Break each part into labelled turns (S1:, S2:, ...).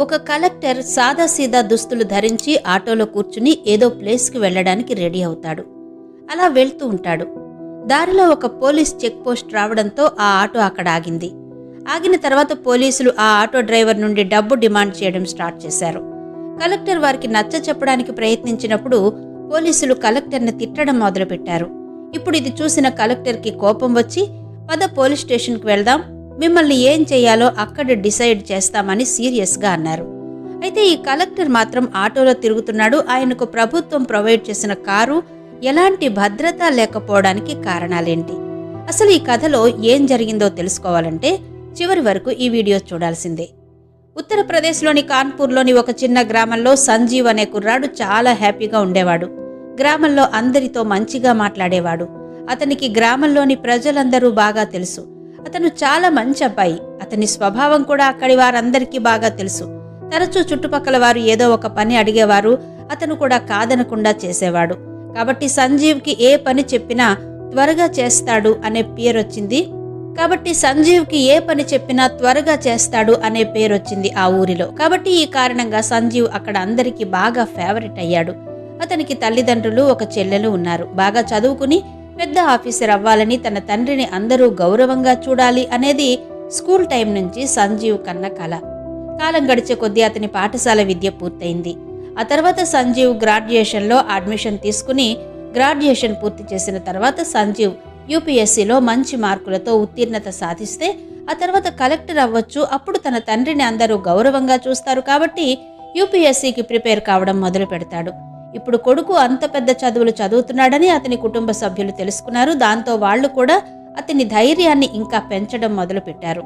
S1: ఒక కలెక్టర్ సాదాసీదా దుస్తులు ధరించి ఆటోలో కూర్చుని ఏదో ప్లేస్కి వెళ్ళడానికి రెడీ అవుతాడు. అలా వెళ్తూ ఉంటాడు. దారిలో ఒక పోలీస్ చెక్ పోస్ట్ రావడంతో ఆ ఆటో అక్కడ ఆగింది. ఆగిన తర్వాత పోలీసులు ఆ ఆటో డ్రైవర్ నుండి డబ్బు డిమాండ్ చేయడం స్టార్ట్ చేశారు. కలెక్టర్ వారికి నచ్చ చెప్పడానికి ప్రయత్నించినప్పుడు పోలీసులు కలెక్టర్ని తిట్టడం మొదలుపెట్టారు. ఇప్పుడు ఇది చూసిన కలెక్టర్కి కోపం వచ్చి పద పోలీస్ స్టేషన్కి వెళ్దాం మిమ్మల్ని ఏం చేయాలో అక్కడ డిసైడ్ చేస్తామని సీరియస్గా అన్నారు. అయితే ఈ కలెక్టర్ మాత్రం ఆటోలో తిరుగుతున్నాడు. ఆయనకు ప్రభుత్వం ప్రొవైడ్ చేసిన కారు ఎలాంటి భద్రత లేకపోవడానికి కారణాలేంటి? అసలు ఈ కథలో ఏం జరిగిందో తెలుసుకోవాలంటే చివరి వరకు ఈ వీడియో చూడాల్సిందే. ఉత్తరప్రదేశ్లోని కాన్పూర్లోని ఒక చిన్న గ్రామంలో సంజీవ్ అనే కుర్రాడు చాలా హ్యాపీగా ఉండేవాడు. గ్రామంలో అందరితో మంచిగా మాట్లాడేవాడు. అతనికి గ్రామంలోని ప్రజలందరూ బాగా తెలుసు. అతను చాలా మంచి అబ్బాయి. అతని స్వభావం కూడా అక్కడి వారందరికీ బాగా తెలుసు. తరచూ చుట్టుపక్కల వారు ఏదో ఒక పని అడిగేవారు. అతను కూడా కాదనకుండా చేసేవాడు. కాబట్టి సంజీవ్కి ఏ పని చెప్పినా త్వరగా చేస్తాడు అనే పేరొచ్చింది కాబట్టి సంజీవ్కి ఏ పని చెప్పినా త్వరగా చేస్తాడు అనే పేరొచ్చింది ఆ ఊరిలో. కాబట్టి ఈ కారణంగా సంజీవ్ అక్కడ అందరికీ బాగా ఫేవరెట్ అయ్యాడు. అతనికి తల్లిదండ్రులు ఒక చెల్లెలు ఉన్నారు. బాగా చదువుకుని పెద్ద ఆఫీసర్ అవ్వాలని తన తండ్రిని అందరూ గౌరవంగా చూడాలి అనేది స్కూల్ టైం నుంచి సంజీవ్ కన్న కళ కాలం గడిచే కొద్దీ అతని పాఠశాల విద్య పూర్తయింది. ఆ తర్వాత సంజీవ్ గ్రాడ్యుయేషన్లో అడ్మిషన్ తీసుకుని గ్రాడ్యుయేషన్ పూర్తి చేసిన తర్వాత సంజీవ్ యూపీఎస్సీలో మంచి మార్కులతో ఉత్తీర్ణత సాధిస్తే ఆ తర్వాత కలెక్టర్ అవ్వచ్చు. అప్పుడు తన తండ్రిని అందరూ గౌరవంగా చూస్తారు కాబట్టి యూపీఎస్సీకి ప్రిపేర్ కావడం మొదలు పెడతాడు ఇప్పుడు కొడుకు అంత పెద్ద చదువులు చదువుతున్నాడని అతని కుటుంబ సభ్యులు తెలుసుకున్నారు. దాంతో వాళ్ళు కూడా అతని ధైర్యాన్ని ఇంకా పెంచడం మొదలుపెట్టారు.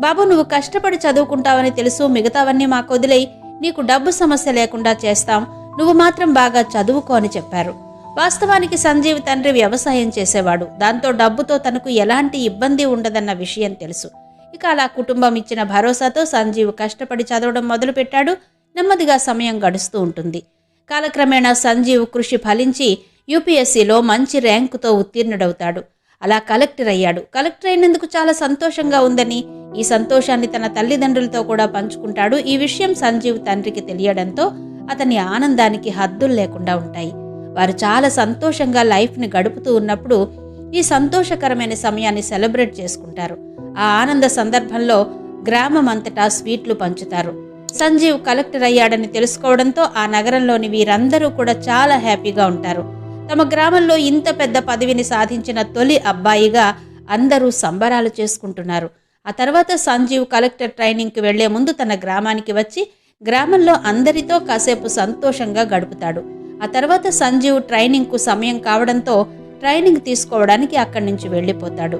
S1: బాబు నువ్వు కష్టపడి చదువుకుంటావని తెలుసు. మిగతావన్నీ మాకు వదిలే నీకు డబ్బు సమస్య లేకుండా చేస్తాం. నువ్వు మాత్రం బాగా చదువుకో అని చెప్పారు. వాస్తవానికి సంజీవ్ తండ్రి వ్యవసాయం చేసేవాడు. దాంతో డబ్బుతో తనకు ఎలాంటి ఇబ్బంది ఉండదన్న విషయం తెలుసు. ఇక అలా కుటుంబం ఇచ్చిన భరోసాతో సంజీవ్ కష్టపడి చదవడం మొదలుపెట్టాడు. నెమ్మదిగా సమయం గడుస్తూ ఉంటుంది. కాలక్రమేణా సంజీవ్ కృషి ఫలించి యూపీఎస్సీలో మంచి ర్యాంకుతో ఉత్తీర్ణుడవుతాడు. అలా కలెక్టర్ అయ్యాడు. కలెక్టర్ అయినందుకు చాలా సంతోషంగా ఉందని ఈ సంతోషాన్ని తన తల్లిదండ్రులతో కూడా పంచుకుంటాడు. ఈ విషయం సంజీవ్ తండ్రికి తెలియడంతో అతని ఆనందానికి హద్దులు లేకుండా ఉంటాయి. వారు చాలా సంతోషంగా లైఫ్ని గడుపుతూ ఉన్నప్పుడు ఈ సంతోషకరమైన సమయాన్ని సెలబ్రేట్ చేసుకుంటారు. ఆ ఆనంద సందర్భంలో గ్రామం అంతటా స్వీట్లు పంచుతారు. సంజీవ్ కలెక్టర్ అయ్యాడని తెలుసుకోవడంతో ఆ నగరంలోని వీరందరూ కూడా చాలా హ్యాపీగా ఉంటారు. తమ గ్రామంలో ఇంత పెద్ద పదవిని సాధించిన తొలి అబ్బాయిగా అందరూ సంబరాలు చేసుకుంటున్నారు. ఆ తర్వాత సంజీవ్ కలెక్టర్ ట్రైనింగ్కి వెళ్ళే ముందు తన గ్రామానికి వచ్చి గ్రామంలో అందరితో కాసేపు సంతోషంగా గడుపుతాడు. ఆ తర్వాత సంజీవ్ ట్రైనింగ్కు సమయం కావడంతో ట్రైనింగ్ తీసుకోవడానికి అక్కడి నుంచి వెళ్ళిపోతాడు.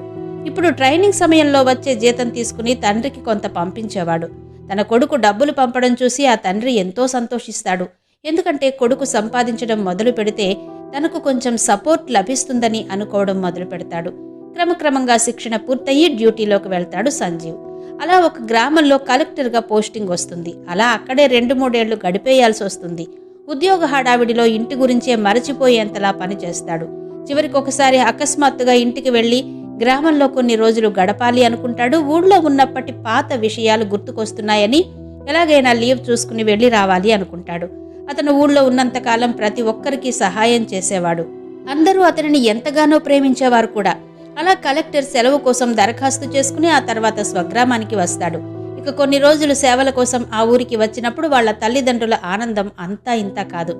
S1: ఇప్పుడు ట్రైనింగ్ సమయంలో వచ్చే జీతం తీసుకుని తండ్రికి కొంత పంపించేవాడు. తన కొడుకు డబ్బులు పంపడం చూసి ఆ తండ్రి ఎంతో సంతోషిస్తాడు. ఎందుకంటే కొడుకు సంపాదించడం మొదలు పెడితే తనకు కొంచెం సపోర్ట్ లభిస్తుందని అనుకోవడం మొదలు పెడతాడు. క్రమక్రమంగా శిక్షణ పూర్తయి డ్యూటీలోకి వెళ్తాడు సంజీవ్. అలా ఒక గ్రామంలో కలెక్టర్గా పోస్టింగ్ వస్తుంది. అలా అక్కడే రెండు మూడేళ్ళు గడిపేయాల్సి వస్తుంది. ఉద్యోగ హడావిడిలో ఇంటి గురించే మరచిపోయేంతలా పనిచేస్తాడు. చివరికి ఒకసారి అకస్మాత్తుగా ఇంటికి వెళ్ళి గ్రామంలో కొన్ని రోజులు గడపాలి అనుకుంటాడు. ఊళ్ళో ఉన్నప్పటి పాత విషయాలు గుర్తుకొస్తున్నాయని ఎలాగైనా లీవ్ చూసుకుని వెళ్ళి రావాలి అనుకుంటాడు. అతను ఊళ్ళో ఉన్నంతకాలం ప్రతి ఒక్కరికి సహాయం చేసేవాడు. అందరూ అతనిని ఎంతగానో ప్రేమించేవారు కూడా. అలా కలెక్టర్ సెలవు కోసం దరఖాస్తు చేసుకుని ఆ తర్వాత స్వగ్రామానికి వస్తాడు. ఇక కొన్ని రోజులు సేవల కోసం ఆ ఊరికి వచ్చినప్పుడు వాళ్ళ తల్లిదండ్రుల ఆనందం అంతా ఇంత కాదు.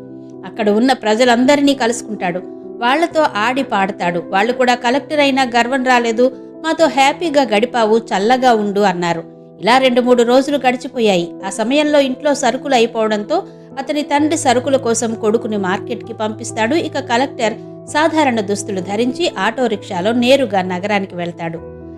S1: అక్కడ ఉన్న ప్రజలందరినీ కలుసుకుంటాడు. వాళ్ళతో ఆడి పాడతాడు. వాళ్ళు కూడా కలెక్టర్ అయినా గర్వం రాలేదు. మాతో హ్యాపీగా గడిపావు చల్లగా ఉండు అన్నారు. ఇలా రెండు మూడు రోజులు గడిచిపోయాయి. ఆ సమయంలో ఇంట్లో సరుకులు అయిపోవడంతో అతని తండ్రి సరుకుల కోసం కొడుకుని మార్కెట్కి పంపిస్తాడు. ఇక కలెక్టర్ సాధారణ దుస్తులు ధరించి ఆటో రిక్షాలో నేరుగా నగరానికి వెళ్తాడు.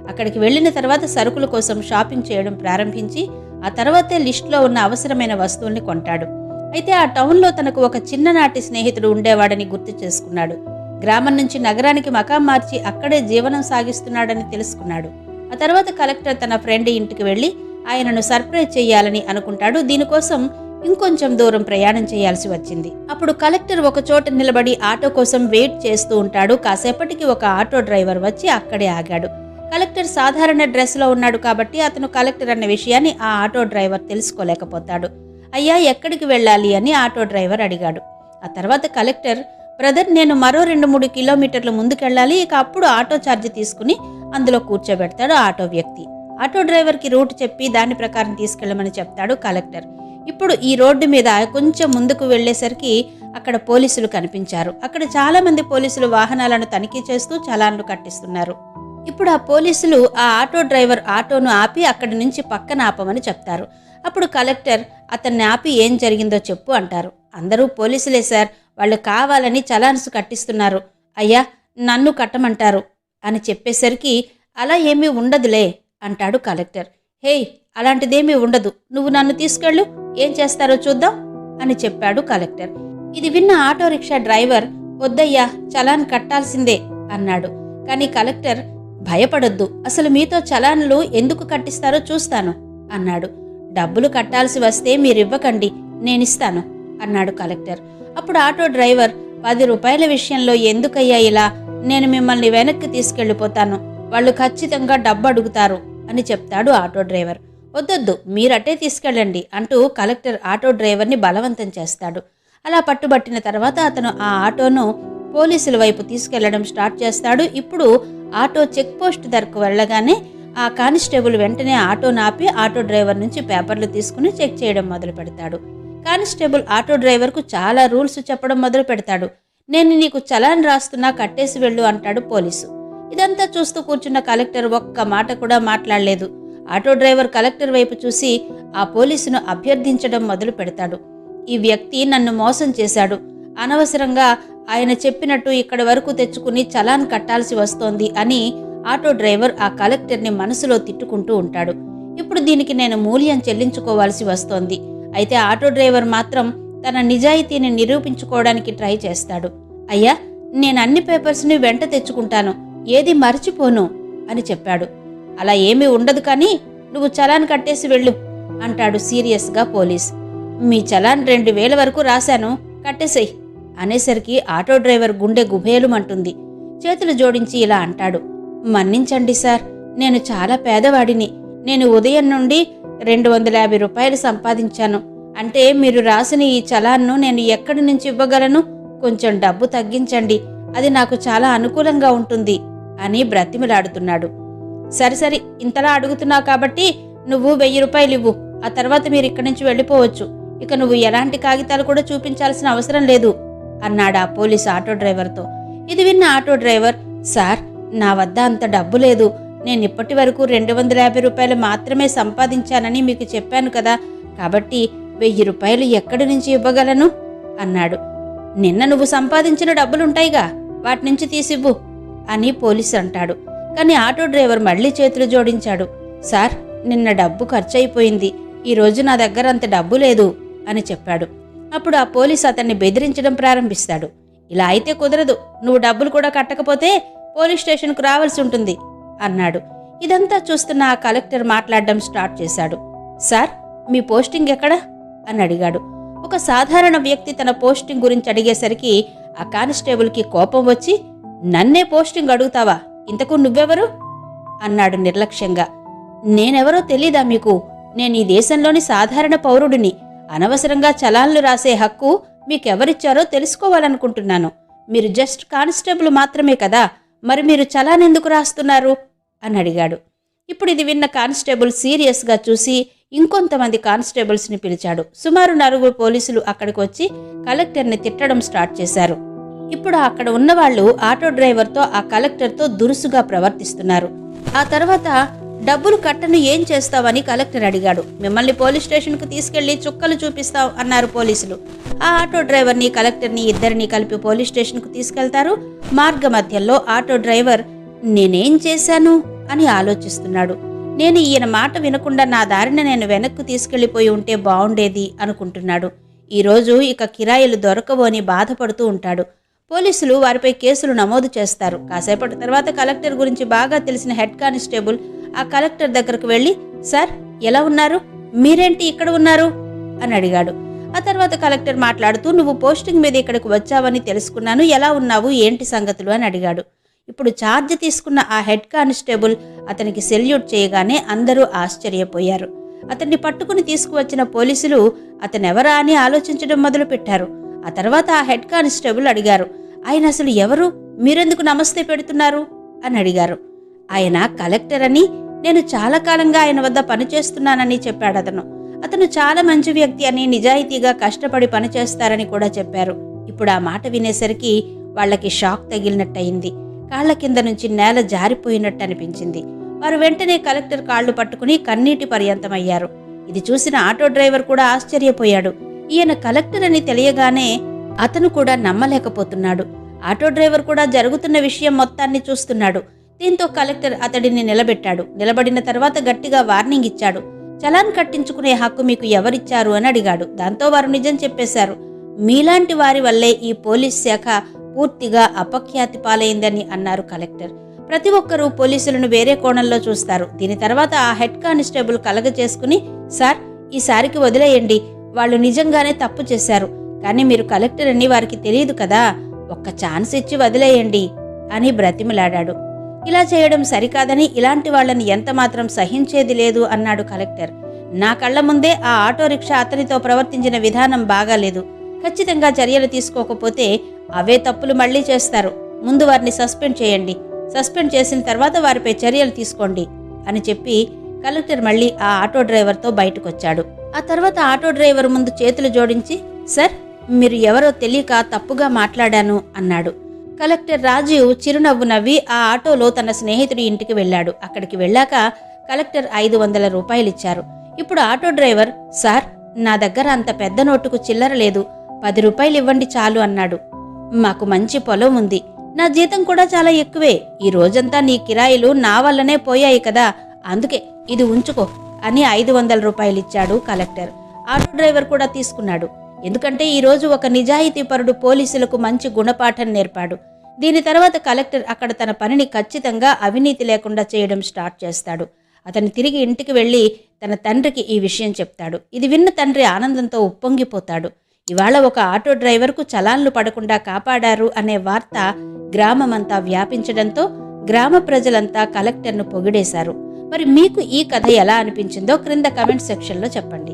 S1: అక్కడికి వెళ్ళిన తర్వాత సరుకుల కోసం షాపింగ్ చేయడం ప్రారంభించి ఆ తర్వాతే లిస్టులో ఉన్న అవసరమైన వస్తువుల్ని కొంటాడు. అయితే ఆ టౌన్లో తనకు ఒక చిన్ననాటి స్నేహితుడు ఉండేవాడని గుర్తు చేసుకున్నాడు. గ్రామం నుంచి నగరానికి మకాం మార్చి అక్కడే జీవనం సాగిస్తున్నాడని తెలుసుకున్నాడు. ఆ తర్వాత కలెక్టర్ తన ఫ్రెండ్ ఇంటికి వెళ్ళి ఆయనను సర్ప్రైజ్ చేయాలని అనుకుంటాడు. దీనికోసం ఇంకొంచెం దూరం ప్రయాణం చేయాల్సి వచ్చింది. అప్పుడు కలెక్టర్ ఒక చోట నిలబడి ఆటో కోసం వెయిట్ చేస్తూ ఉంటాడు. కాసేపటికి ఒక ఆటో డ్రైవర్ వచ్చి అక్కడే ఆగాడు. కలెక్టర్ సాధారణ డ్రెస్లో ఉన్నాడు కాబట్టి అతను కలెక్టర్ అన్న విషయాన్ని ఆ ఆటో డ్రైవర్ తెలుసుకోలేకపోతాడు. అయ్యా ఎక్కడికి వెళ్ళాలి అని ఆటో డ్రైవర్ అడిగాడు. ఆ తర్వాత కలెక్టర్ బ్రదర్ నేను మరో రెండు మూడు కిలోమీటర్లు ముందుకెళ్ళాలి. ఇక అప్పుడు ఆటో ఛార్జ్ తీసుకుని అందులో కూర్చోబెడతాడు ఆటో వ్యక్తి. ఆటో డ్రైవర్కి రూట్ చెప్పి దాని ప్రకారం తీసుకెళ్ళమని చెప్తాడు కలెక్టర్. ఇప్పుడు ఈ రోడ్డు మీద కొంచెం ముందుకు వెళ్ళేసరికి అక్కడ పోలీసులు కనిపించారు. అక్కడ చాలా మంది పోలీసులు వాహనాలను తనిఖీ చేస్తూ చలాన్లు కట్టిస్తున్నారు. ఇప్పుడు ఆ పోలీసులు ఆ ఆటో డ్రైవర్ ఆటోను ఆపి అక్కడి నుంచి పక్కన ఆపమని చెప్తారు. అప్పుడు కలెక్టర్ అతన్ని ఆపి ఏం జరిగిందో చెప్పు అంటారు. అందరూ పోలీసులే సార్. వాళ్ళు కావాలని చలాన్స్ కట్టిస్తున్నారు. అయ్యా నన్ను కట్టమంటారు అని చెప్పేసరికి అలా ఏమీ ఉండదులే అంటాడు కలెక్టర్. హేయ్ అలాంటిదేమీ ఉండదు. నువ్వు నన్ను తీసుకెళ్ళు. ఏం చేస్తారో చూద్దాం అని చెప్పాడు కలెక్టర్. ఇది విన్న ఆటో రిక్షా డ్రైవర్ వద్దయ్యా చలాన్ కట్టాల్సిందే అన్నాడు. కానీ కలెక్టర్ భయపడొద్దు. అసలు మీతో చలాన్లు ఎందుకు కట్టిస్తారో చూస్తాను అన్నాడు. డబ్బులు కట్టాల్సి వస్తే మీరివ్వకండి. నేనిస్తాను. అన్నాడు కలెక్టర్. అప్పుడు ఆటో డ్రైవర్ పది రూపాయల విషయంలో ఎందుకయ్యా ఇలా? నేను మిమ్మల్ని వెనక్కి తీసుకెళ్ళిపోతాను. వాళ్ళు ఖచ్చితంగా డబ్బు అడుగుతారు అని చెప్తాడు ఆటో డ్రైవర్. వద్దొద్దు మీరట్టే తీసుకెళ్ళండి అంటూ కలెక్టర్ ఆటో డ్రైవర్ని బలవంతం చేస్తాడు. అలా పట్టుబట్టిన తర్వాత అతను ఆ ఆటోను పోలీసుల వైపు తీసుకెళ్ళడం స్టార్ట్ చేస్తాడు. ఇప్పుడు ఆటో చెక్ పోస్ట్ దగ్గరకు వెళ్ళగానే ఆ కానిస్టేబుల్ వెంటనే ఆటో నాపి ఆటో డ్రైవర్ నుంచి పేపర్లు తీసుకుని చెక్ చేయడం మొదలు పెడతాడు కానిస్టేబుల్ ఆటో డ్రైవర్కు చాలా రూల్స్ చెప్పడం మొదలు పెడతాడు. నేను నీకు చలాన్ రాస్తున్నా కట్టేసి వెళ్ళు అంటాడు పోలీసు. ఇదంతా చూస్తూ కూర్చున్న కలెక్టర్ ఒక్క మాట కూడా మాట్లాడలేదు. ఆటో డ్రైవర్ కలెక్టర్ వైపు చూసి ఆ పోలీసును అభ్యర్థించడం మొదలు పెడతాడు. ఈ వ్యక్తి నన్ను మోసం చేశాడు. అనవసరంగా ఆయన చెప్పినట్టు ఇక్కడి వరకు తెచ్చుకుని చలాన్ కట్టాల్సి వస్తోంది అని ఆటో డ్రైవర్ ఆ కలెక్టర్ని మనసులో తిట్టుకుంటూ ఉంటాడు. ఇప్పుడు దీనికి నేను మూల్యం చెల్లించుకోవాల్సి వస్తోంది. అయితే ఆటో డ్రైవర్ మాత్రం తన నిజాయితీని నిరూపించుకోవడానికి ట్రై చేస్తాడు. అయ్యా నేను అన్ని పేపర్స్ని వెంట తెచ్చుకుంటాను. ఏది మర్చిపోను అని చెప్పాడు. అలా ఏమీ ఉండదు కానీ నువ్వు చలాన్ కట్టేసి వెళ్ళు అంటాడు సీరియస్గా పోలీస్. మీ చలాన్ రెండు వేల వరకు రాశాను కట్టేసేయ్ అనేసరికి ఆటో డ్రైవర్ గుండె గుభేలుమంటుంది. చేతులు జోడించి ఇలా అంటాడు. మన్నించండి సార్ నేను చాలా పేదవాడిని. నేను ఉదయం నుండి రెండు వందల యాభై రూపాయలు సంపాదించాను. అంటే మీరు రాసిన ఈ చలాన్ను నేను ఎక్కడి నుంచి ఇవ్వగలను? కొంచెం డబ్బు తగ్గించండి. అది నాకు చాలా అనుకూలంగా ఉంటుంది అని బ్రతిమిలాడుతున్నాడు. సరి సరి ఇంతలా అడుగుతున్నావు కాబట్టి నువ్వు వెయ్యి రూపాయలు ఇవ్వు. ఆ తర్వాత మీరు ఇక్కడి నుంచి వెళ్ళిపోవచ్చు. ఇక నువ్వు ఎలాంటి కాగితాలు కూడా చూపించాల్సిన అవసరం లేదు అన్నాడు ఆ పోలీసు ఆటో డ్రైవర్తో. ఇది విన్న ఆటో డ్రైవర్ సార్ నా వద్ద అంత డబ్బు లేదు. నేను ఇప్పటి వరకు రెండు వందల యాభై రూపాయలు మాత్రమే సంపాదించానని మీకు చెప్పాను కదా. కాబట్టి వెయ్యి రూపాయలు ఎక్కడి నుంచి ఇవ్వగలను? అన్నాడు. నిన్న నువ్వు సంపాదించిన డబ్బులుంటాయిగా వాటి నుంచి తీసివ్వు అని పోలీసు అంటాడు. కానీ ఆటో డ్రైవర్ మళ్ళీ చేతులు జోడించాడు. సార్ నిన్న డబ్బు ఖర్చయిపోయింది. అయిపోయింది ఈరోజు నా దగ్గర అంత డబ్బు లేదు అని చెప్పాడు. అప్పుడు ఆ పోలీసు అతన్ని బెదిరించడం ప్రారంభిస్తాడు. ఇలా అయితే కుదరదు. నువ్వు డబ్బులు కూడా కట్టకపోతే పోలీస్ స్టేషన్కు రావాల్సి ఉంటుంది. అన్నాడు. ఇదంతా చూస్తున్న ఆ కలెక్టర్ మాట్లాడడం స్టార్ట్ చేశాడు. సార్ మీ పోస్టింగ్ ఎక్కడ? అని అడిగాడు. ఒక సాధారణ వ్యక్తి తన పోస్టింగ్ గురించి అడిగేసరికి ఆ కానిస్టేబుల్కి కోపం వచ్చి నన్నే పోస్టింగ్ అడుగుతావా? ఇంతకు నువ్వెవరు? అన్నాడు నిర్లక్ష్యంగా. నేనెవరో తెలీదా మీకు? నేను ఈ దేశంలోని సాధారణ పౌరుడిని. అనవసరంగా చలాన్లు రాసే హక్కు మీకెవరిచ్చారో తెలుసుకోవాలనుకుంటున్నాను. మీరు జస్ట్ కానిస్టేబుల్ మాత్రమే కదా. మరి మీరు చలాన్ ఎందుకు రాస్తున్నారు? అని అడిగాడు. ఇప్పుడు ఇది విన్న కానిస్టేబుల్ సీరియస్గా చూసి ఇంకొంతమంది కానిస్టేబుల్స్ని పిలిచాడు. సుమారు నలుగురు పోలీసులు అక్కడికి వచ్చి కలెక్టర్ని తిట్టడం స్టార్ట్ చేశారు. ఇప్పుడు అక్కడ ఉన్నవాళ్ళు ఆటో డ్రైవర్తో ఆ కలెక్టర్తో దురుసుగా ప్రవర్తిస్తున్నారు. ఆ తర్వాత డబ్బులు కట్టను ఏం చేస్తావని కలెక్టర్ అడిగాడు. మిమ్మల్ని పోలీస్ స్టేషన్కు తీసుకెళ్ళి చుక్కలు చూపిస్తావు అన్నారు పోలీసులు. ఆ ఆటో డ్రైవర్ని కలెక్టర్ని ఇద్దరిని కలిపి పోలీస్ స్టేషన్కు తీసుకెళ్తారు. మార్గ మధ్యలో ఆటో డ్రైవర్ నేనేం చేశాను? అని ఆలోచిస్తున్నాడు. నేను ఈయన మాట వినకుండా నా దారిన నేను వెనక్కు తీసుకెళ్ళిపోయి ఉంటే బాగుండేది అనుకుంటున్నాడు. ఈరోజు ఇక కిరాయిలు దొరకవు అని బాధపడుతూ ఉంటాడు. పోలీసులు వారిపై కేసులు నమోదు చేస్తారు. కాసేపటి తర్వాత కలెక్టర్ గురించి బాగా తెలిసిన హెడ్ కానిస్టేబుల్ ఆ కలెక్టర్ దగ్గరకు వెళ్ళి సార్ ఎలా ఉన్నారు? మీరేంటి ఇక్కడ ఉన్నారు? అని అడిగాడు. ఆ తర్వాత కలెక్టర్ మాట్లాడుతూ నువ్వు పోస్టింగ్ మీద ఇక్కడికి వచ్చావని తెలుసుకున్నాను. ఎలా ఉన్నావు? ఏంటి సంగతులు? అని అడిగాడు. ఇప్పుడు ఛార్జ్ తీసుకున్న ఆ హెడ్ కానిస్టేబుల్ అతనికి సెల్యూట్ చేయగానే అందరూ ఆశ్చర్యపోయారు. అతన్ని పట్టుకుని తీసుకువచ్చిన పోలీసులు అతనెవరా అని ఆలోచించడం మొదలుపెట్టారు. ఆ తర్వాత ఆ హెడ్ కానిస్టేబుల్ అడిగారు ఆయన అసలు ఎవరు? మీరెందుకు నమస్తే పెడుతున్నారు? అని అడిగారు. ఆయన కలెక్టర్ అని నేను చాలా కాలంగా ఆయన వద్ద పనిచేస్తున్నానని చెప్పాడు అతను. అతను చాలా మంచి వ్యక్తి అని నిజాయితీగా కష్టపడి పనిచేస్తారని కూడా చెప్పారు. ఇప్పుడు ఆ మాట వినేసరికి వాళ్ళకి షాక్ తగిలినట్టయింది. కాళ్ళ కింద నుంచి నేల జారిపోయినట్టు అనిపించింది. వారు వెంటనే కలెక్టర్ కాళ్ళు పట్టుకుని కన్నీటి పర్యంతమయ్యారు. ఇది చూసిన ఆటో డ్రైవర్ కూడా ఆశ్చర్యపోయాడు. ఈయన కలెక్టర్ అని తెలియగానే అతను కూడా నమ్మలేకపోతున్నాడు. ఆటో డ్రైవర్ కూడా జరుగుతున్న విషయం మొత్తాన్ని చూస్తున్నాడు. దీంతో కలెక్టర్ అతడిని నిలబెట్టాడు. నిలబడిన తర్వాత గట్టిగా వార్నింగ్ ఇచ్చాడు. చలాన్ కట్టించుకునే హక్కు మీకు ఎవరిచ్చారు అని అడిగాడు. దాంతో వారు నిజం చెప్పేశారు. మీలాంటి వారి వల్లే ఈ పోలీస్ శాఖ పూర్తిగా అపఖ్యాతి పాలైందని అన్నారు కలెక్టర్. ప్రతి ఒక్కరూ పోలీసులను వేరే కోణంలో చూస్తారు. దీని తర్వాత ఆ హెడ్ కానిస్టేబుల్ కలగజేసుకుని సార్ ఈసారికి వదిలేయండి. వాళ్ళు నిజంగానే తప్పు చేశారు. కానీ మీరు కలెక్టర్ అని వారికి తెలియదు కదా. ఒక్క ఛాన్స్ ఇచ్చి వదిలేయండి అని బ్రతిమలాడాడు. ఇలా చేయడం సరికాదని ఇలాంటి వాళ్ళని ఎంతమాత్రం సహించేది లేదు అన్నాడు కలెక్టర్. నా కళ్ళ ముందే ఆ ఆటో రిక్షా అతనితో ప్రవర్తించిన విధానం బాగాలేదు. ఖచ్చితంగా చర్యలు తీసుకోకపోతే అవే తప్పులు మళ్ళీ చేస్తారు. ముందు వారిని సస్పెండ్ చేయండి. సస్పెండ్ చేసిన తర్వాత వారిపై చర్యలు తీసుకోండి అని చెప్పి కలెక్టర్ మళ్ళీ ఆ ఆటో డ్రైవర్తో బయటకొచ్చాడు. ఆ తర్వాత ఆటో డ్రైవర్ ముందు చేతులు జోడించి సార్ మీరు ఎవరో తెలియక తప్పుగా మాట్లాడాను అన్నాడు. కలెక్టర్ రాజీవ్ చిరునవ్వు నవ్వి ఆ ఆటోలో తన స్నేహితుడి ఇంటికి వెళ్ళాడు. అక్కడికి వెళ్ళాక కలెక్టర్ ఐదు వందల రూపాయలు ఇచ్చారు. ఇప్పుడు ఆటో డ్రైవర్ సార్ నా దగ్గర అంత పెద్ద నోటుకు చిల్లర లేదు. పది రూపాయలు ఇవ్వండి చాలు అన్నాడు. మాకు మంచి పొలం ఉంది. నా జీతం కూడా చాలా ఎక్కువే. ఈ రోజంతా నీ కిరాయిలు నా వల్లనే పోయాయి కదా. అందుకే ఇది ఉంచుకో అని ఐదు వందల రూపాయలు ఇచ్చాడు కలెక్టర్. ఆటో డ్రైవర్ కూడా తీసుకున్నాడు. ఎందుకంటే ఈరోజు ఒక నిజాయితీపరుడు పోలీసులకు మంచి గుణపాఠం నేర్పాడు. దీని తర్వాత కలెక్టర్ అక్కడ తన పనిని ఖచ్చితంగా అవినీతి లేకుండా చేయడం స్టార్ట్ చేస్తాడు. అతను తిరిగి ఇంటికి వెళ్ళి తన తండ్రికి ఈ విషయం చెప్తాడు. ఇది విన్న తండ్రి ఆనందంతో ఉప్పొంగిపోతాడు. ఇవాళ ఒక ఆటో డ్రైవర్కు చలాన్లు పడకుండా కాపాడారు అనే వార్త గ్రామమంతా వ్యాపించడంతో గ్రామ ప్రజలంతా కలెక్టర్ను పొగిడేశారు. మరి మీకు ఈ కథ ఎలా అనిపించిందో క్రింద కమెంట్ సెక్షన్లో చెప్పండి.